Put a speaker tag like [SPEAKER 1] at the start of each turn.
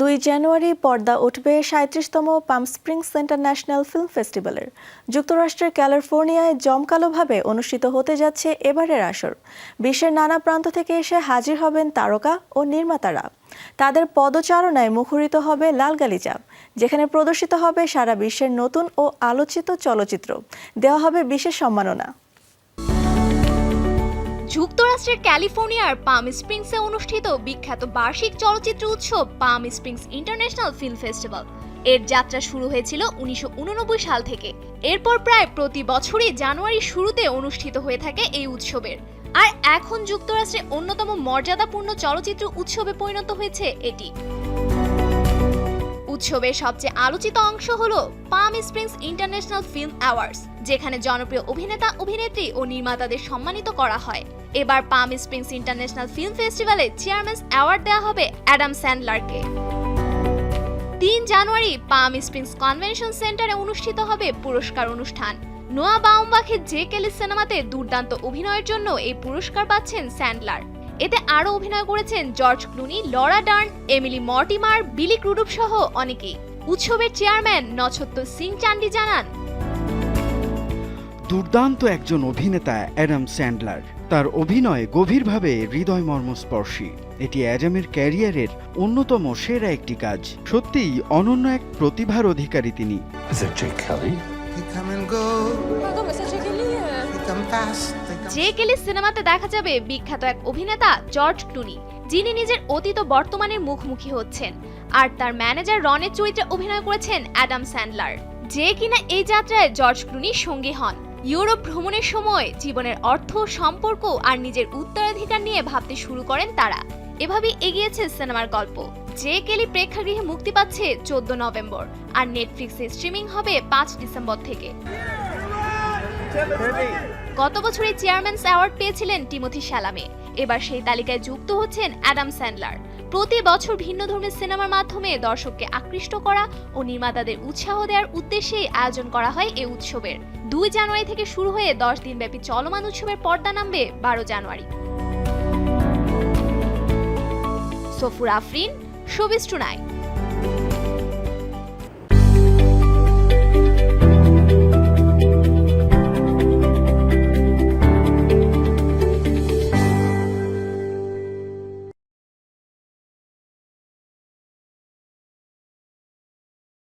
[SPEAKER 1] দুই জানুয়ারি পর্দা উঠবে সাঁত্রিশতম পাম স্প্রিংস ইন্টারন্যাশনাল ফিল্ম ফেস্টিভ্যালের। যুক্তরাষ্ট্রের ক্যালিফোর্নিয়ায় জমকালোভাবে অনুষ্ঠিত হতে যাচ্ছে এবারের আসর। বিশ্বের নানা প্রান্ত থেকে এসে হাজির হবেন তারকা ও নির্মাতারা। তাদের পদচারণায় মুখরিত হবে লাল গালিচা যেখানে প্রদর্শিত হবে সারা বিশ্বের নতুন ও আলোচিত চলচ্চিত্র। দেওয়া হবে বিশেষ সম্মাননা।
[SPEAKER 2] যুক্তরাষ্ট্রের ক্যালিফোর্নিয়ার পাম স্প্রিংসে অনুষ্ঠিত বিখ্যাত বার্ষিক চলচ্চিত্র উৎসব Palm Springs International Film Festival. এর যাত্রা শুরু হয়েছিল উনিশশো উননব্বই সাল থেকে। এরপর প্রায় প্রতি বছরই জানুয়ারির শুরুতে অনুষ্ঠিত হয়ে থাকে এই উৎসবের। আর এখন যুক্তরাষ্ট্রে অন্যতম মর্যাদাপূর্ণ চলচ্চিত্র উৎসবে পরিণত হয়েছে এটি। উৎসবের সবচেয়ে আলোচিত অংশ হল Palm Springs International Film Awards, যেখানে জনপ্রিয় অভিনেতা, অভিনেত্রী ও নির্মাতাদের সম্মানিত করা হয়। এবার পাম স্প্রিংস ইন্টারন্যাশনাল ফিল্ম ফেস্টিভ্যালে চেয়ারম্যান অ্যাওয়ার্ড দেওয়া হবে অ্যাডাম স্যান্ডলারকে। তিন জানুয়ারি পাম স্প্রিংস কনভেনশন সেন্টারে অনুষ্ঠিত হবে পুরস্কার অনুষ্ঠান। নোয়া বাউমবাখের যে কেলি সিনেমাতে দুর্দান্ত অভিনয়ের জন্য এই পুরস্কার পাচ্ছেন স্যান্ডলার। এতে আরও অভিনয় করেছেন George Clooney Laura Dern Emily Mortimer Billy Crudup সহ অনেকেই। উৎসবের চেয়ারম্যান নছত্য সিং চান্ডি জানান
[SPEAKER 3] দুর্দান্ত একজন অভিনেতা অ্যাডাম স্যান্ডলার। তার অভিনয় গভীরভাবে হৃদয় মর্মস্পর্শী এটি অ্যাডামের ক্যারিয়ারের অন্যতম সেরা একটি কাজ। সত্যিই অনন্য এক প্রতিভার অধিকারী তিনি।
[SPEAKER 2] যে কেলি সিনেমাতে দেখা যাবে বিখ্যাত এক অভিনেতা জর্জ ক্লুনি, যিনি নিজের অতীত বর্তমানের মুখোমুখি হচ্ছেন। আর তার ম্যানেজার রনের চরিত্রে অভিনয় করেছেন অ্যাডাম স্যান্ডলার। যে কিনা এই যাত্রায় জর্জ ক্লুনির সঙ্গী হন। ইউরোপ ভ্রমণের সময় জীবনের অর্থ, সম্পর্ক আর নিজের উত্তরাধিকার নিয়ে ভাবতে শুরু করেন তারা। এভাবেই এগিয়েছে সিনেমার গল্প। যে কেলি প্রেক্ষাগৃহে মুক্তি পাচ্ছে চোদ্দ নভেম্বর, আর নেটফ্লিক্সে স্ট্রিমিং হবে পাঁচ ডিসেম্বর থেকে। গত বছরে চেয়ারম্যানস অ্যাওয়ার্ড পেয়েছিলেন টিমোথি শ্যালামে এবার সেই তালিকায় যুক্ত হচ্ছেন অ্যাডাম স্যান্ডলার। প্রতি বছর ভিন্ন ধর্মের সিনেমার মাধ্যমে দর্শককে আকৃষ্ট করা ও নির্মাতাদের উৎসাহ দেওয়ার উদ্দেশ্যেই আয়োজন করা হয় এই উৎসবের। দুই জানুয়ারি থেকে শুরু হয়ে দশ দিনব্যাপী চলমান উৎসবের পর্দা নামবে বারো জানুয়ারি। Safur Afrin showbiz tonight